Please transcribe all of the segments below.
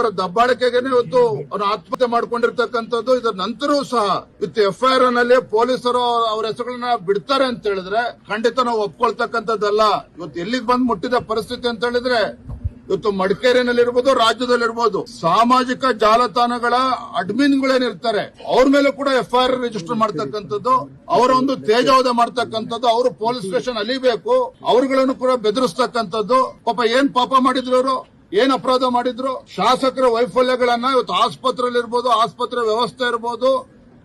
ಅವರ ದಬ್ಬಾಳಿಕೆಗೆ ಇವತ್ತು ಅವರು ಆತ್ಮಹತ್ಯೆ ಮಾಡ್ಕೊಂಡಿರ್ತಕ್ಕಂಥದ್ದು, ಇದರ ನಂತರವೂ ಸಹ ಇತ್ತು ಎಫ್ಐಆರ್ನಲ್ಲಿ ಪೊಲೀಸರು ಅವರ ಹೆಸರುಗಳನ್ನ ಬಿಡ್ತಾರೆ ಅಂತ ಹೇಳಿದ್ರೆ, ಖಂಡಿತ ನಾವು ಒಪ್ಕೊಳ್ತಕ್ಕಂಥದ್ದಲ್ಲ. ಇವತ್ತು ಎಲ್ಲಿಗೆ ಬಂದ್ ಮುಟ್ಟಿದ ಪರಿಸ್ಥಿತಿ ಅಂತ ಹೇಳಿದ್ರೆ, ಇವತ್ತು ಮಡಿಕೇರಿನಲ್ಲಿರ್ಬೋದು, ರಾಜ್ಯದಲ್ಲಿರ್ಬೋದು, ಸಾಮಾಜಿಕ ಜಾಲತಾಣಗಳ ಅಡ್ಮಿನ್ಗಳೇನಿರ್ತಾರೆ ಅವ್ರ ಮೇಲೆ ಕೂಡ ಎಫ್ಐಆರ್ ರಿಜಿಸ್ಟರ್ ಮಾಡ್ತಕ್ಕಂಥದ್ದು, ಅವರ ಒಂದು ತೇಜಾವಧ ಮಾಡ್ತಕ್ಕಂಥದ್ದು, ಅವರು ಪೊಲೀಸ್ ಸ್ಟೇಷನ್ ಅಲಿಬೇಕು, ಅವ್ರುಗಳನ್ನು ಕೂಡ ಬೆದರಿಸ್ತಕ್ಕಂಥದ್ದು, ಪಾಪ ಏನ್ ಪಾಪ ಮಾಡಿದ್ರು ಅವರು ಏನ್ ಅಪರಾಧ ಮಾಡಿದ್ರು? ಶಾಸಕರ ವೈಫಲ್ಯಗಳನ್ನ ಇವತ್ತು ಆಸ್ಪತ್ರೆಯಲ್ಲಿ ಇರ್ಬೋದು ಆಸ್ಪತ್ರೆ ವ್ಯವಸ್ಥೆ ಇರ್ಬೋದು,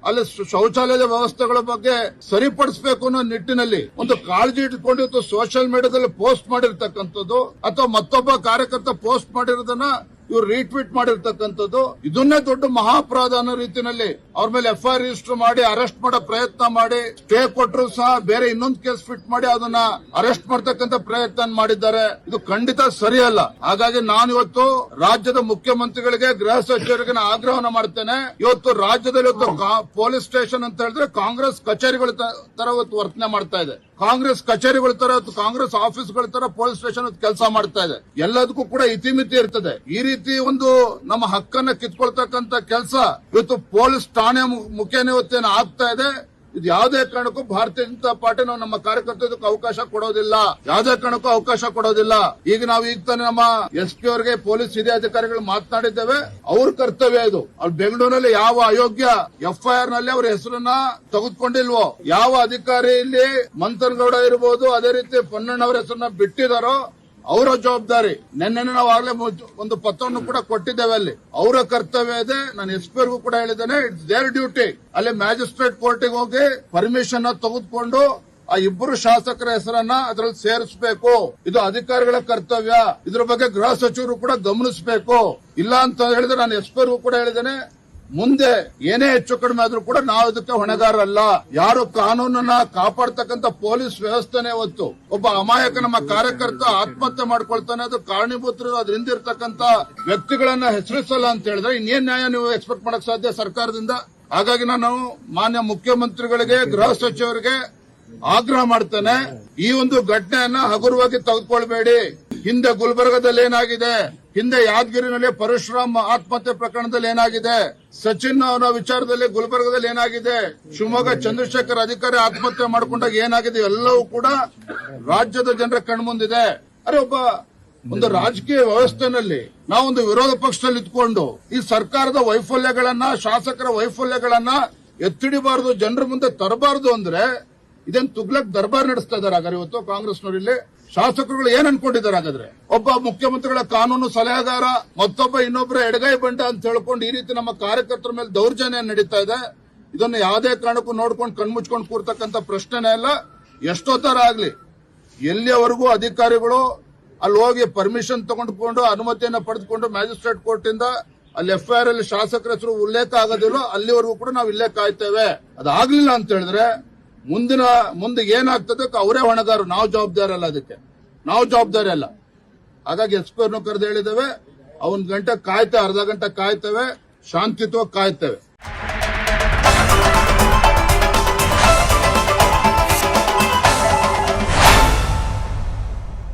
ಅಲ್ಲಿ ಶೌಚಾಲಯದ ವ್ಯವಸ್ಥೆಗಳ ಬಗ್ಗೆ ಸರಿಪಡಿಸಬೇಕು ಅನ್ನೋ ನಿಟ್ಟಿನಲ್ಲಿ ಒಂದು ಕಾಳಜಿ ಇಟ್ಕೊಂಡು ಸೋಷಿಯಲ್ ಮೀಡಿಯಾದಲ್ಲಿ ಪೋಸ್ಟ್ ಮಾಡಿರ್ತಕ್ಕಂಥದ್ದು, ಅಥವಾ ಮತ್ತೊಬ್ಬ ಕಾರ್ಯಕರ್ತ ಪೋಸ್ಟ್ ಮಾಡಿರೋದನ್ನ ಇವ್ರು ರೀಟ್ವೀಟ್ ಮಾಡಿರ್ತಕ್ಕಂಥದ್ದು, ಇದನ್ನೇ ದೊಡ್ಡ ಮಹಾಪರಾಧ ಅನ್ನೋ ರೀತಿಯಲ್ಲಿ ಅವ್ರ ಮೇಲೆ ಎಫ್ಐಆರ್ ರಿಜಿಸ್ಟರ್ ಮಾಡಿ ಅರೆಸ್ಟ್ ಮಾಡೋ ಪ್ರಯತ್ನ ಮಾಡಿ ಸ್ಟೇ ಕೊಟ್ಟರು ಸಹ ಬೇರೆ ಇನ್ನೊಂದು ಕೇಸ್ ಫಿಟ್ ಮಾಡಿ ಅದನ್ನ ಅರೆಸ್ಟ್ ಮಾಡ್ತಕ್ಕಂಥ ಪ್ರಯತ್ನ ಮಾಡಿದ್ದಾರೆ. ಇದು ಖಂಡಿತ ಸರಿಯಲ್ಲ. ಹಾಗಾಗಿ ನಾನು ಇವತ್ತು ರಾಜ್ಯದ ಮುಖ್ಯಮಂತ್ರಿಗಳಿಗೆ, ಗೃಹ ಸಚಿವರಿಗೆ ಆಗ್ರಹವನ್ನು ಮಾಡ್ತೇನೆ. ಇವತ್ತು ರಾಜ್ಯದಲ್ಲಿ ಇವತ್ತು ಪೊಲೀಸ್ ಸ್ಟೇಷನ್ ಅಂತ ಹೇಳಿದ್ರೆ ಕಾಂಗ್ರೆಸ್ ಕಚೇರಿಗಳ ತರ ಇವತ್ತು ವರ್ತನೆ ಮಾಡ್ತಾ ಇದೆ. ಕಾಂಗ್ರೆಸ್ ಕಚೇರಿಗಳ ತರ ಕಾಂಗ್ರೆಸ್ ಆಫೀಸ್ಗಳ ತರ ಪೊಲೀಸ್ ಸ್ಟೇಷನ್ ಕೆಲಸ ಮಾಡ್ತಾ ಇದೆ. ಎಲ್ಲದಕ್ಕೂ ಕೂಡ ಇತಿಮಿತಿ ಇರ್ತದೆ. ಈ ರೀತಿ ಒಂದು ನಮ್ಮ ಹಕ್ಕನ್ನ ಕಿತ್ಕೊಳ್ತಕ್ಕಂತ ಕೆಲಸ ಇವತ್ತು ಪೊಲೀಸ್ ಠಾಣೆ ಮುಖೇನ ಇವತ್ತೇನು ಆಗ್ತಾ ಇದೆ. ಇದು ಯಾವುದೇ ಕಾರಣಕ್ಕೂ ಭಾರತೀಯ ಜನತಾ ಪಾರ್ಟಿ ನಾವು ನಮ್ಮ ಕಾರ್ಯಕರ್ತರಿಗೆ ಅವಕಾಶ ಕೊಡೋದಿಲ್ಲ. ಯಾವುದೇ ಕಾರಣಕ್ಕೂ ಅವಕಾಶ ಕೊಡೋದಿಲ್ಲ. ಈಗ ನಾವು ಈಗ ತಾನೇ ನಮ್ಮ ಎಸ್ ಪಿ ಅವರಿಗೆ ಪೊಲೀಸ್ ಹಿರಿಯ ಅಧಿಕಾರಿಗಳು ಮಾತನಾಡಿದ್ದೇವೆ. ಅವ್ರ ಕರ್ತವ್ಯ ಇದು. ಅಲ್ಲಿ ಬೆಂಗಳೂರಿನಲ್ಲಿ ಯಾವ ಅಯೋಗ್ಯ ಎಫ್ಐಆರ್ನಲ್ಲಿ ಅವ್ರ ಹೆಸರನ್ನ ತೆಗೆದುಕೊಂಡಿಲ್ವೋ, ಯಾವ ಅಧಿಕಾರಿ ಇಲ್ಲಿ ಮಂಥನ್ಗೌಡ ಇರಬಹುದು ಅದೇ ರೀತಿ ಪೊನ್ನಣ್ಣ ಅವರ ಹೆಸರನ್ನ ಬಿಟ್ಟಿದಾರೋ ಅವರ ಜವಾಬ್ದಾರಿ. ನಿನ್ನೆ ನಾವು ಆಗ್ಲೇ ಒಂದು ಪತ್ರವನ್ನು ಕೂಡ ಕೊಟ್ಟಿದ್ದೇವೆ ಅಲ್ಲಿ. ಅವರ ಕರ್ತವ್ಯ ಇದೆ. ನಾನು ಎಸ್ ಪಿ ಕೂಡ ಹೇಳಿದ್ದೇನೆ ಇಟ್ಸ್ ದೇರ್ ಡ್ಯೂಟಿ ಅಲ್ಲಿ ಮ್ಯಾಜಿಸ್ಟ್ರೇಟ್ ಕೋರ್ಟಿಗೆ ಹೋಗಿ ಪರ್ಮಿಷನ್ ತೆಗೆದುಕೊಂಡು ಆ ಇಬ್ಬರು ಶಾಸಕರ ಹೆಸರನ್ನ ಅದರಲ್ಲಿ ಸೇರಿಸಬೇಕು. ಇದು ಅಧಿಕಾರಿಗಳ ಕರ್ತವ್ಯ. ಇದ್ರ ಬಗ್ಗೆ ಗೃಹ ಸಚಿವರು ಕೂಡ ಗಮನಿಸಬೇಕು. ಇಲ್ಲ ಅಂತ ಹೇಳಿದ್ರೆ ನಾನು ಎಸ್ ಕೂಡ ಹೇಳಿದ್ದೇನೆ ಮುಂದೆ ಏನೇ ಹೆಚ್ಚು ಕಡಿಮೆ ಆದ್ರೂ ಕೂಡ ನಾವು ಇದಕ್ಕೆ ಹೊಣೆಗಾರರಲ್ಲ. ಯಾರು ಕಾನೂನನ್ನ ಕಾಪಾಡ್ತಕ್ಕಂತ ಪೊಲೀಸ್ ವ್ಯವಸ್ಥೆನೇ ಹೊತ್ತು. ಒಬ್ಬ ಅಮಾಯಕ ನಮ್ಮ ಕಾರ್ಯಕರ್ತ ಆತ್ಮಹತ್ಯೆ ಮಾಡ್ಕೊಳ್ತಾನೆ, ಅದು ಕಾರಣೀಭೂತರು ಅದರಿಂದ ಇರ್ತಕ್ಕಂತ ವ್ಯಕ್ತಿಗಳನ್ನ ಹೆಸರಿಸಲ್ಲ ಅಂತ ಹೇಳಿದ್ರೆ ಇನ್ನೇನ್ ನ್ಯಾಯ ನೀವು ಎಕ್ಸ್ಪೆಕ್ಟ್ ಮಾಡಕ್ ಸಾಧ್ಯ ಸರ್ಕಾರದಿಂದ? ಹಾಗಾಗಿ ನಾನು ಮಾನ್ಯ ಮುಖ್ಯಮಂತ್ರಿಗಳಿಗೆ, ಗೃಹ ಸಚಿವರಿಗೆ ಆಗ್ರಹ ಮಾಡ್ತೇನೆ. ಈ ಒಂದು ಘಟನೆಯನ್ನ ಹಗುರವಾಗಿ ತೆಗೆದುಕೊಳ್ಬೇಡಿ. ಹಿಂದೆ ಗುಲ್ಬರ್ಗದಲ್ಲಿ ಏನಾಗಿದೆ? ಹಿಂದೆ ಯಾದಗಿರಿನಲ್ಲಿ ಪರಶುರಾಮ್ ಆತ್ಮಹತ್ಯೆ ಪ್ರಕರಣದಲ್ಲಿ ಏನಾಗಿದೆ? ಸಚಿನ್ ಅವರ ವಿಚಾರದಲ್ಲಿ ಗುಲ್ಬರ್ಗದಲ್ಲಿ ಏನಾಗಿದೆ? ಶಿವಮೊಗ್ಗ ಚಂದ್ರಶೇಖರ್ ಅಧಿಕಾರಿ ಆತ್ಮಹತ್ಯೆ ಮಾಡಿಕೊಂಡಾಗ ಏನಾಗಿದೆ? ಎಲ್ಲವೂ ಕೂಡ ರಾಜ್ಯದ ಜನರ ಕಣ್ಮುಂದಿದೆ ಅರೆ ಒಬ್ಬ ಒಂದು ರಾಜಕೀಯ ವ್ಯವಸ್ಥೆನಲ್ಲಿ ನಾವೊಂದು ವಿರೋಧ ಪಕ್ಷದಲ್ಲಿ ಇದ್ಕೊಂಡು ಈ ಸರ್ಕಾರದ ವೈಫಲ್ಯಗಳನ್ನ, ಶಾಸಕರ ವೈಫಲ್ಯಗಳನ್ನ ಎತ್ತಿಡಿಬಾರದು, ಜನರ ಮುಂದೆ ತರಬಾರದು ಅಂದ್ರೆ ಇದೇನ್ ತುಗ್ಲಕ್ ದರ್ಬಾರ್ ನಡೆಸ್ತಾ ಇದಾರೆ ಹಾಗಾದ್ರೆ ಇವತ್ತು ಕಾಂಗ್ರೆಸ್ನವರು ಇಲ್ಲಿ. ಶಾಸಕರುಗಳು ಏನ್ ಅನ್ಕೊಂಡಿದ್ದಾರೆ ಹಾಗಾದ್ರೆ? ಒಬ್ಬ ಮುಖ್ಯಮಂತ್ರಿಗಳ ಕಾನೂನು ಸಲಹೆಗಾರ, ಮತ್ತೊಬ್ಬ ಇನ್ನೊಬ್ಬರ ಎಡಗೈ ಬಂಡ ಅಂತ ಹೇಳ್ಕೊಂಡು ಈ ರೀತಿ ನಮ್ಮ ಕಾರ್ಯಕರ್ತರ ಮೇಲೆ ದೌರ್ಜನ್ಯ ನಡೀತಾ ಇದೆ. ಇದನ್ನು ಯಾವುದೇ ಕಾರಣಕ್ಕೂ ನೋಡ್ಕೊಂಡು ಕಣ್ಮುಚ್ಕೊಂಡು ಕೂರ್ತಕ್ಕಂಥ ಪ್ರಶ್ನೆನೇ ಇಲ್ಲ. ಎಷ್ಟೋ ತರ ಆಗ್ಲಿ, ಎಲ್ಲಿಯವರೆಗೂ ಅಧಿಕಾರಿಗಳು ಅಲ್ಲಿ ಹೋಗಿ ಪರ್ಮಿಷನ್ ತಗೊಂಡ್ಕೊಂಡು ಅನುಮತಿಯನ್ನು ಪಡೆದುಕೊಂಡು ಮ್ಯಾಜಿಸ್ಟ್ರೇಟ್ ಕೋರ್ಟ್ ಇಂದ ಅಲ್ಲಿ ಎಫ್ಐಆರ್ ಅಲ್ಲಿ ಶಾಸಕರ ಹೆಸರು ಉಲ್ಲೇಖ ಆಗೋದಿಲ್ಲ, ಅಲ್ಲಿವರೆಗೂ ಕೂಡ ನಾವು ಇಲ್ಲೇ ಕಾಯ್ತೇವೆ. ಅದಾಗ್ಲಿಲ್ಲ ಅಂತ ಹೇಳಿದ್ರೆ ಮುಂದಿನ, ಮುಂದೆ ಏನಾಗ್ತದೆ ಅವರೇ ಹೊಣೆಗಾರರು ನಾವು ಜವಾಬ್ದಾರಿ ಅಲ್ಲ ಅದಕ್ಕೆ. ನಾವು ಜವಾಬ್ದಾರಿ ಅಲ್ಲ. ಹಾಗಾಗಿ ಎಸ್ಪಿ ಕರೆದು ಹೇಳಿದ್ದೇವೆ, ಅವನ್ ಗಂಟೆ ಕಾಯ್ತೇವೆ ಅರ್ಧ ಗಂಟೆ ಕಾಯ್ತೇವೆ, ಶಾಂತಿಯುತವಾಗಿ ಕಾಯ್ತೇವೆ.